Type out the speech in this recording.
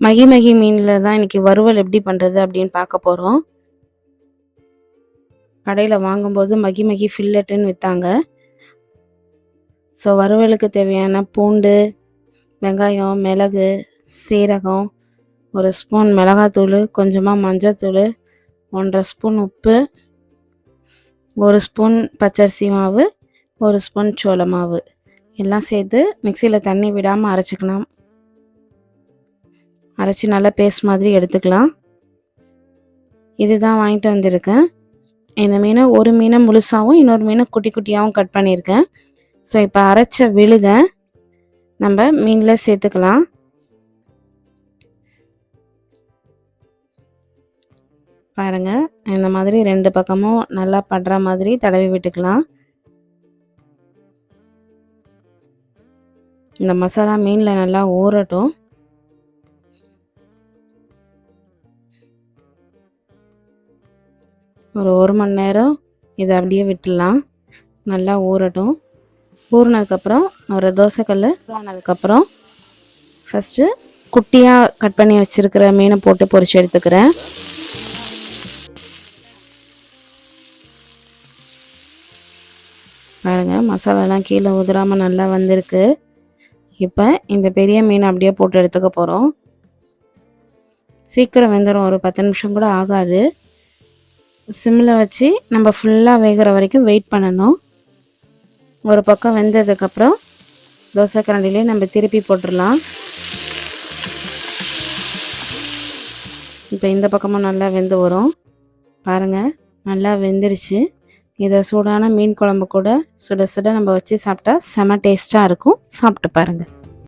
மகிமகி மீனில் தான் இன்றைக்கி வறுவல் எப்படி பண்ணுறது அப்படின்னு பார்க்க போகிறோம் கடையில் வாங்கும்போது மகிமகி ஃபில்லட்டுன்னு விற்றாங்க ஸோ வறுவலுக்கு தேவையான பூண்டு வெங்காயம் மிளகு சீரகம் ஒரு ஸ்பூன் மிளகாத்தூள் கொஞ்சமாக மஞ்சத்தூள் ஒன்றரை ஸ்பூன் உப்பு ஒரு ஸ்பூன் பச்சரிசி மாவு ஒரு ஸ்பூன் சோள மாவு. எல்லாம் சேர்த்து மிக்சியில் தண்ணி விடாமல் அரைச்சிக்கலாம் அரைச்சி நல்லா பேஸ்ட் மாதிரி எடுத்துக்கலாம். இதுதான் வாங்கிட்டு வந்திருக்கேன். இந்த மீனை ஒரு மீனை முழுசாகவும் இன்னொரு மீனை குட்டி குட்டியாகவும் கட் பண்ணியிருக்கேன். ஸோ இப்போ அரைச்ச விழுதை நம்ம மீனில் சேர்த்துக்கலாம். பாருங்கள் இந்த மாதிரி ரெண்டு பக்கமும் நல்லா படுற மாதிரி தடவி விட்டுக்கலாம். இந்த மசாலா மீனில் நல்லா ஊறட்டும். ஒரு ஒரு மணி நேரம் இதை அப்படியே விட்டுடலாம். நல்லா ஊறட்டும். ஊறினதுக்கப்புறம் ஒரு தோசைக்கல் ஆனதுக்கப்புறம் ஃபஸ்ட்டு குட்டியாக கட் பண்ணி வச்சுருக்கிற மீனை போட்டு பொரிச்சு எடுத்துக்கிறேன். பாருங்கள் மசாலாலாம் கீழே உதிராமல் நல்லா வந்திருக்கு. இப்போ இந்த பெரிய மீனை அப்படியே போட்டு எடுத்துக்க போகிறோம் சீக்கிரம் வெந்துடும் ஒரு பத்து நிமிஷம் கூட ஆகாது. சிம்மில் வச்சு நம்ம ஃபுல்லாக வேகிற வரைக்கும் வெயிட் பண்ணணும். ஒரு பக்கம் வெந்ததுக்கப்புறம் தோசை கரண்டிலே நம்ம திருப்பி போட்டுடலாம். இப்போ இந்த பக்கமும் நல்லா வெந்து வரும். பாருங்கள் நல்லா வெந்துருச்சு. இதை சூடான மீன் குழம்பு கூட சுட சுட நம்ம வச்சு சாப்பிட்டா செம டேஸ்ட்டாக இருக்கும். சாப்பிட்டு பாருங்கள்